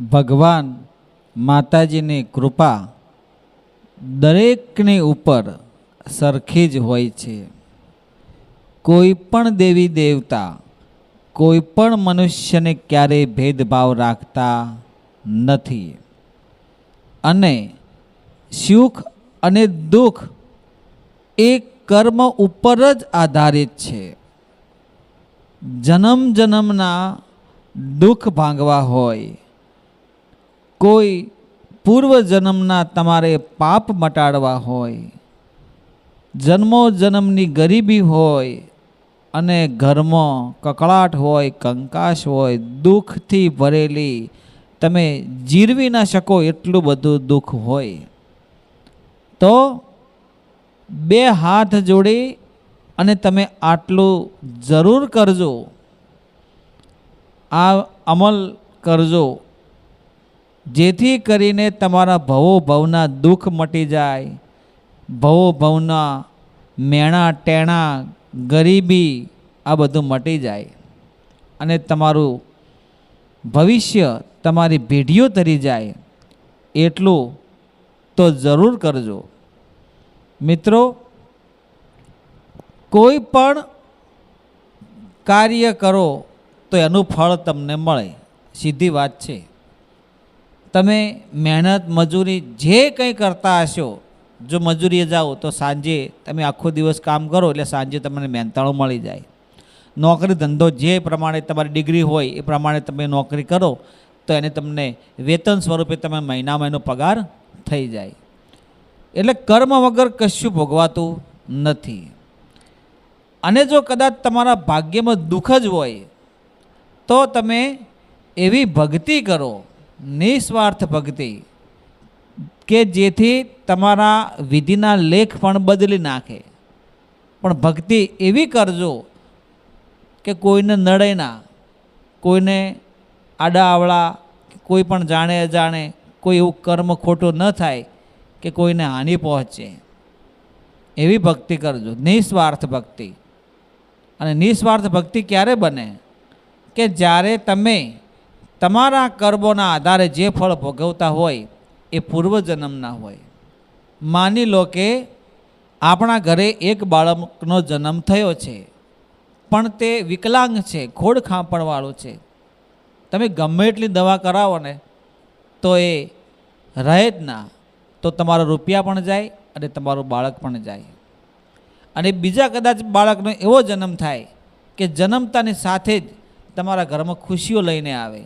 ભગવાન માતાજીની કૃપા દરેકની ઉપર સરખી જ હોય છે. કોઈ પણ દેવી દેવતા, કોઈ પણ મનુષ્યને ક્યારેય ભેદભાવ રાખતા નથી. અને સુખ અને દુઃખ એ કર્મ ઉપર જ આધારિત છે. જન્મ જન્મના દુઃખ ભાંગવા હોય કોઈ પૂર્વજન્મના તમારે પાપ મટાડવા હોય જન્મો જન્મની ગરીબી હોય અને ઘરમાં કકળાટ હોય કંકાશ હોય, દુઃખથી ભરેલી, તમે જીરવી ના શકો એટલું બધું દુઃખ હોય, તો બે હાથ જોડી અને તમે આટલું જરૂર કરજો. આ અમલ કરજો. જેથી કરીને તમારા ભવો ભવના દુઃખ મટી જાય, ભવો ભવના મેણા ટેણા ગરીબી આ બધું મટી જાય. અને તમારું ભવિષ્ય તમારી પેઢીઓ તરી જાય, એટલું તો જરૂર કરજો. મિત્રો, કોઈ પણ કાર્ય કરો તો એનું ફળ તમને મળે. સીધી વાત છે. તમે મહેનત, મજૂરી જે કંઈ કરતા હશો, જો મજૂરીએ જાઓ તો સાંજે તમે આખો દિવસ કામ કરો એટલે સાંજે તમને મહેનતાણો મળી જાય. નોકરી ધંધો જે પ્રમાણે તમારી ડિગ્રી હોય એ પ્રમાણે તમે નોકરી કરો, તો એને તમને વેતન સ્વરૂપે તમે મહિનામાં એનો પગાર થઈ જાય. એટલે કર્મ વગર કશું ભોગવાતું નથી. અને જો કદાચ તમારા ભાગ્યમાં દુઃખ જ હોય, તો તમે એવી ભક્તિ કરો નિસ્વાર્થ ભક્તિ, કે જેથી તમારા વિધિના લેખ પણ બદલી નાખે. પણ ભક્તિ એવી કરજો કે કોઈને નડે ના, કોઈને આડા આવડા કોઈ પણ જાણે અજાણે, કોઈ એવું કર્મ ખોટું ન થાય કે કોઈને હાનિ પહોંચે. એવી ભક્તિ કરજો, નિસ્વાર્થ ભક્તિ. અને નિસ્વાર્થ ભક્તિ ક્યારે બને? કે જ્યારે તમે તમારા કર્મોના આધારે જે ફળ ભોગવતા હોય એ પૂર્વજન્મના હોય. માની લો કે આપણા ઘરે એક બાળકનો જન્મ થયો છે, પણ તે વિકલાંગ છે, ખોડ ખાંપણવાળું છે. તમે ગમે એટલી દવા કરાવો ને, તો એ રહે જ ના. તો તમારા રૂપિયા પણ જાય અને તમારું બાળક પણ જાય. અને બીજા કદાચ બાળકનો એવો જન્મ થાય કે જન્મતાની સાથે જ તમારા ઘરમાં ખુશીઓ લઈને આવે.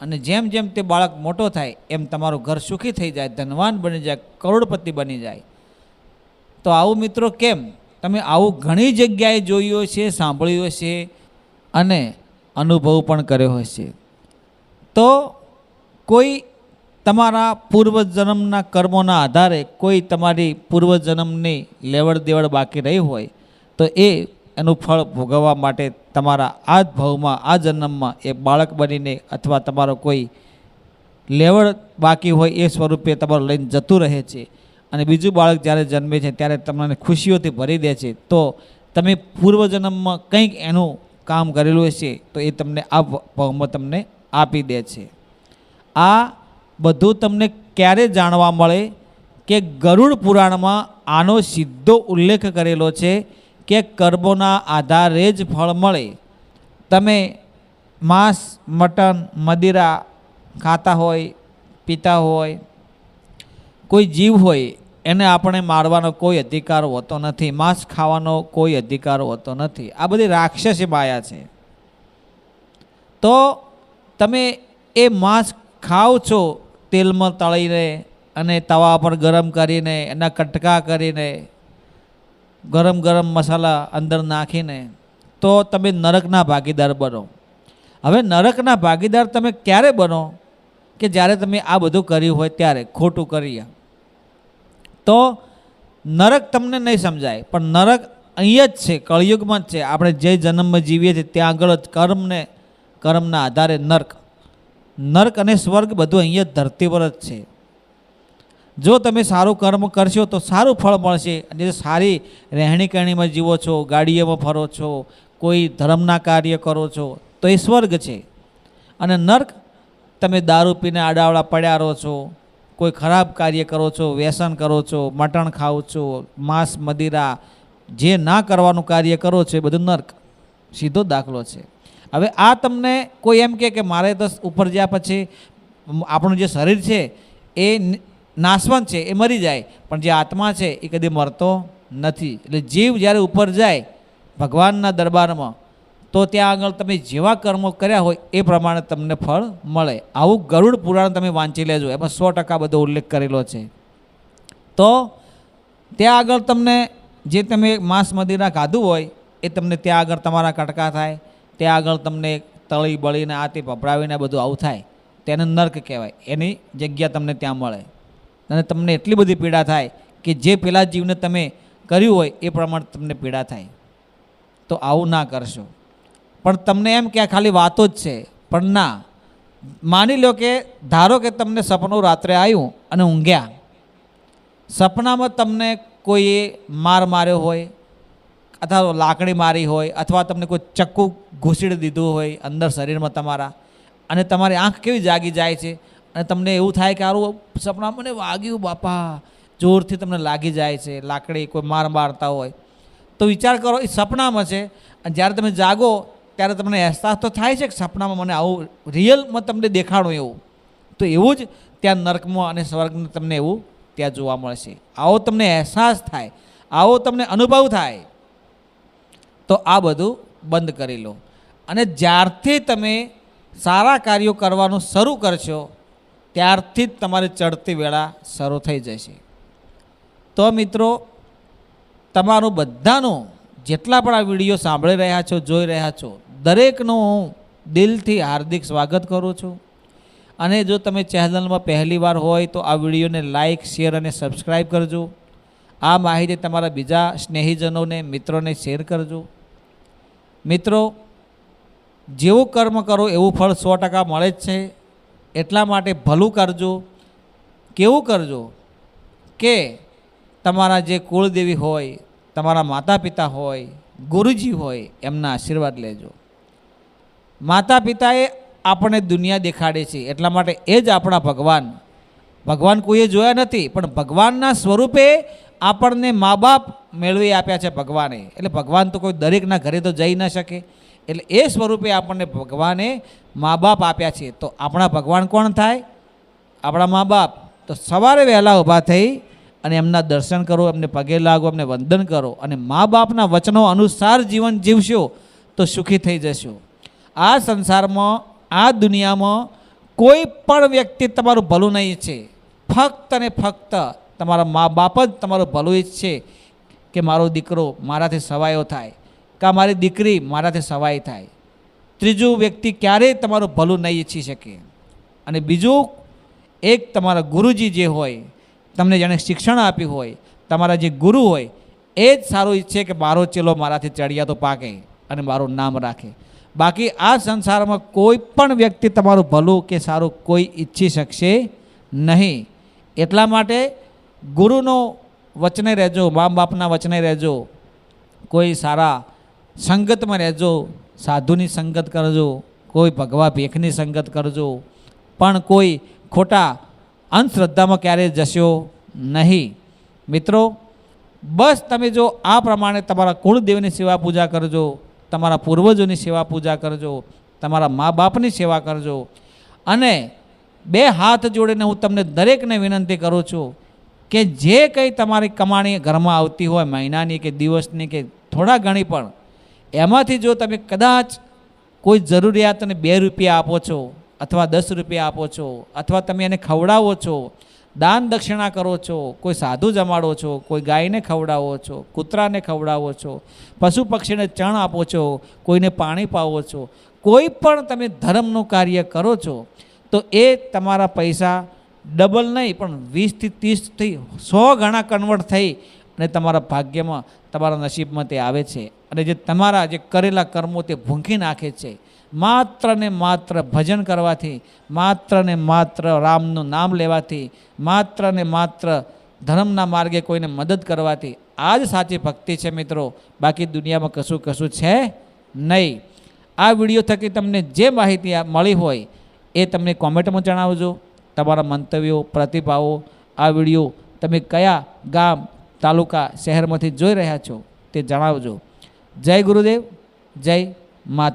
અને જેમ જેમ તે બાળક મોટો થાય, એમ તમારું ઘર સુખી થઈ જાય, ધનવાન બની જાય, કરોડપતિ બની જાય. તો આવું મિત્રો કેમ? તમે આવું ઘણી જગ્યાએ જોયું છે સાંભળ્યું છે અને અનુભવ પણ કર્યો હશે. તો કોઈ તમારા પૂર્વજન્મના કર્મોના આધારે કોઈ તમારી પૂર્વજન્મની લેવડ દેવડ બાકી રહી હોય, તો એ એનું ફળ ભોગવવા માટે તમારા આ જ ભાવમાં, આ જન્મમાં એ બાળક બનીને અથવા તમારો કોઈ લેવડ બાકી હોય એ સ્વરૂપે તમારું લઈને જતું રહે છે. અને બીજું બાળક જ્યારે જન્મે છે ત્યારે તમને ખુશીઓથી ભરી દે છે. તો તમે પૂર્વજન્મમાં કંઈક એનું કામ કરેલું હશે તો એ તમને આ ભાવમાં તમને આપી દે છે. આ બધું તમને ક્યારે જાણવા મળે કે ગરુડ પુરાણમાં આનો સીધો ઉલ્લેખ કરેલો છે કે કર્મોના આધારે જ ફળ મળે. તમે માંસ, મટન, મદિરા ખાતા હોય, પીતા હોય, કોઈ જીવ હોય, એને આપણે મારવાનો કોઈ અધિકાર હોતો નથી. માંસ ખાવાનો કોઈ અધિકાર હોતો નથી. આ બધી રાક્ષસી માયા છે. તો તમે એ માંસ ખાઓ છો તેલમાં તળીને અને તવા પર ગરમ કરીને, એના કટકા કરીને ગરમ ગરમ મસાલા અંદર નાખીને તો તમે નરકના ભાગીદાર બનો. હવે નરકના ભાગીદાર તમે ક્યારે બનો? કે જ્યારે તમે આ બધું કર્યું હોય ત્યારે, ખોટું કરીએ. તો નરક તમને નહીં સમજાય, પણ નરક અહીંયા જ છે, કળિયુગમાં જ છે. આપણે જે જન્મમાં જીવીએ છીએ ત્યાં આગળ જ કર્મને, કર્મના આધારે નર્ક. નર્ક અને સ્વર્ગ બધું અહીંયા ધરતી પર જ છે. જો તમે સારું કર્મ કરશો તો સારું ફળ મળશે. અને સારી રહેણી કહેણીમાં જીવો છો, ગાડીઓમાં ફરો છો, કોઈ ધર્મના કાર્ય કરો છો, તો એ સ્વર્ગ છે. અને નર્ક, તમે દારૂ પીને આડાવડા પડ્યા રહો છો, કોઈ ખરાબ કાર્ય કરો છો, વ્યસન કરો છો, મટણ ખાઓ છો, માંસ, મદિરા, જે ના કરવાનું કાર્ય કરો છો, એ બધું નર્ક, સીધો દાખલો છે. હવે આ તમને કોઈ એમ કે મારે તો ઉપર જ્યાં પછી આપણું જે શરીર છે, એ નાશવંત છે, એ મરી જાય. પણ જે આત્મા છે, એ કદી મરતો નથી. એટલે જીવ જ્યારે ઉપર જાય ભગવાનના દરબારમાં, તો ત્યાં આગળ તમે જેવા કર્મો કર્યા હોય, એ પ્રમાણે તમને ફળ મળે. આવું ગરુડ પુરાણ તમે વાંચી લેજો. એમાં સો ટકા બધો ઉલ્લેખ કરેલો છે. તો ત્યાં આગળ તમને જે તમે માંસ મદિરા ખાધું હોય, એ તમને ત્યાં આગળ તમારા કટકા થાય. ત્યાં આગળ તમને તળી બળીને આ તે પપડાવીને બધું આવું થાય. તેને નર્ક કહેવાય. એની જગ્યા તમને ત્યાં મળે. અને તમને એટલી બધી પીડા થાય કે જે પેલા જીવને તમે કર્યું હોય એ પ્રમાણે તમને પીડા થાય. તો આવું ના કરશો. પણ તમને એમ કે આ ખાલી વાતો જ છે. પણ ના. માની લો કે ધારો કે તમને સપનું રાત્રે આવ્યું અને ઊંઘ્યા. સપનામાં તમને કોઈએ માર માર્યો હોય, અથવા લાકડી મારી હોય, અથવા તમને કોઈ ચક્કુ ઘૂસીડી દીધું હોય અંદર શરીરમાં તમારા, અને તમારી આંખ કેવી જાગી જાય છે? અને તમને એવું થાય કે આરું સપના મને વાગ્યું, બાપા, જોરથી તમને લાગી જાય છે, લાકડી કોઈ માર મારતા હોય. તો વિચાર કરો, એ સપનામાં છે. અને જ્યારે તમે જાગો, ત્યારે તમને અહેસાસ તો થાય છે કે સપનામાં મને આવું રિયલમાં તમને દેખાણું એવું. તો એવું જ ત્યાં નર્કમાં અને સ્વર્ગમાં તમને એવું ત્યાં જોવા મળશે. આવો તમને અહેસાસ થાય. આવો તમને અનુભવ થાય. તો આ બધું બંધ કરી લો. અને જ્યારથી તમે સારા કાર્યો કરવાનું શરૂ કરશો ત્યારથી જ તમારી ચડતી વેળા શરૂ થઈ જશે તો મિત્રો, તમારું બધાનું જેટલા પણ આ વીડિયો સાંભળી રહ્યા છો, જોઈ રહ્યા છો, દરેકનું હું દિલથી હાર્દિક સ્વાગત કરું છું. અને જો તમે ચેનલમાં પહેલી વાર હોય તો આ વિડીયોને લાઇક શેર અને સબસ્ક્રાઈબ કરજો. આ માહિતી તમારા બીજા સ્નેહીજનોને, મિત્રોને શેર કરજો. મિત્રો, જેવું કર્મ કરો એવું ફળ સો ટકા મળે જ છે. એટલા માટે ભલું કરજો, કેવું કરજો કે તમારા જે કુળદેવી હોય, તમારા માતા પિતા હોય, ગુરુજી હોય, એમના આશીર્વાદ લેજો. માતા પિતાએ આપણને દુનિયા દેખાડે છે, એટલા માટે એ જ આપણા ભગવાન. ભગવાન કોઈએ જોયા નથી, પણ ભગવાનના સ્વરૂપે આપણને મા બાપ મેળવી આપ્યા છે ભગવાને. એટલે ભગવાન તો કોઈ દરેકના ઘરે તો જઈ ન શકે. એટલે એ સ્વરૂપે આપણને ભગવાને મા બાપ આપ્યા છે. તો આપણા ભગવાન કોણ થાય? આપણા મા બાપ તો સવારે વહેલા ઊભા થઈ અને એમના દર્શન કરો, એમને પગે લાગો, એમને વંદન કરો અને મા બાપના વચનો અનુસાર જીવન જીવશો તો સુખી થઈ જશો. આ સંસારમાં, આ દુનિયામાં કોઈ પણ વ્યક્તિ તમારું ભલું નહીં ઈચ્છે. ફક્ત અને ફક્ત તમારા મા બાપ જ તમારું ભલું ઈચ્છે કે મારો દીકરો મારાથી સવાયો થાય. કાં મારી દીકરી મારાથી સવાઈ થાય. ત્રીજું વ્યક્તિ ક્યારેય તમારું ભલું નહીં ઈચ્છી શકે. અને બીજું, એક તમારા ગુરુજી જે હોય, તમને જેણે શિક્ષણ આપ્યું હોય, તમારા જે ગુરુ હોય, એ જ સારું ઈચ્છે કે મારો ચેલો મારાથી ચડિયા તો પાકે અને મારું નામ રાખે. બાકી આ સંસારમાં કોઈ પણ વ્યક્તિ તમારું ભલું કે સારું કોઈ ઈચ્છી શકશે નહીં. એટલા માટે ગુરુનો વચને રહેજો મા બાપના વચને રહેજો. કોઈ સારા સંગતમાં રહેજો, સાધુની સંગત કરજો, કોઈ ભગવા ભેખની સંગત કરજો, પણ કોઈ ખોટા અંધશ્રદ્ધામાં ક્યારેય જશો નહીં. મિત્રો, બસ તમે જો આ પ્રમાણે તમારા કુળદેવની સેવા પૂજા કરજો, તમારા પૂર્વજોની સેવા પૂજા કરજો, તમારા મા બાપની સેવા કરજો, અને બે હાથ જોડીને હું તમને દરેકને વિનંતી કરું છું કે જે કંઈ તમારી કમાણી ઘરમાં આવતી હોય મહિનાની કે દિવસની કે થોડા ઘણી પણ એમાંથી જો તમે કદાચ કોઈ જરૂરિયાતને બે રૂપિયા આપો છો અથવા દસ રૂપિયા આપો છો અથવા તમે એને ખવડાવો છો, દાન દક્ષિણા કરો છો, કોઈ સાધુ જમાડો છો, કોઈ ગાયને ખવડાવો છો, કૂતરાને ખવડાવો છો, પશુ પક્ષીને ચણ આપો છો, કોઈને પાણી પાવો છો, કોઈ પણ તમે ધર્મનું કાર્ય કરો છો, તો એ તમારા પૈસા ડબલ નહીં, પણ વીસથી ત્રીસથી સો ગણા કન્વર્ટ થઈ અને તમારા ભાગ્યમાં, તમારા નસીબમાં તે આવે છે. અને જે તમારા જે કરેલા કર્મો તે ભૂંકી નાખે છે. માત્ર ને માત્ર ભજન કરવાથી, માત્ર ને માત્ર રામનું નામ લેવાથી, માત્ર ને માત્ર ધર્મના માર્ગે કોઈને મદદ કરવાથી, આ જ સાચી ભક્તિ છે મિત્રો. બાકી દુનિયામાં કશું કશું છે નહીં. આ વીડિયો થકી તમને જે માહિતી મળી હોય, એ તમને કોમેન્ટમાં જણાવજો. તમારા મંતવ્યો, પ્રતિભાવો, આ વીડિયો તમે કયા ગામ, તાલુકા, શહેરમાંથી જોઈ રહ્યા છો તે જણાવજો. જય ગુરુદેવ જય માતા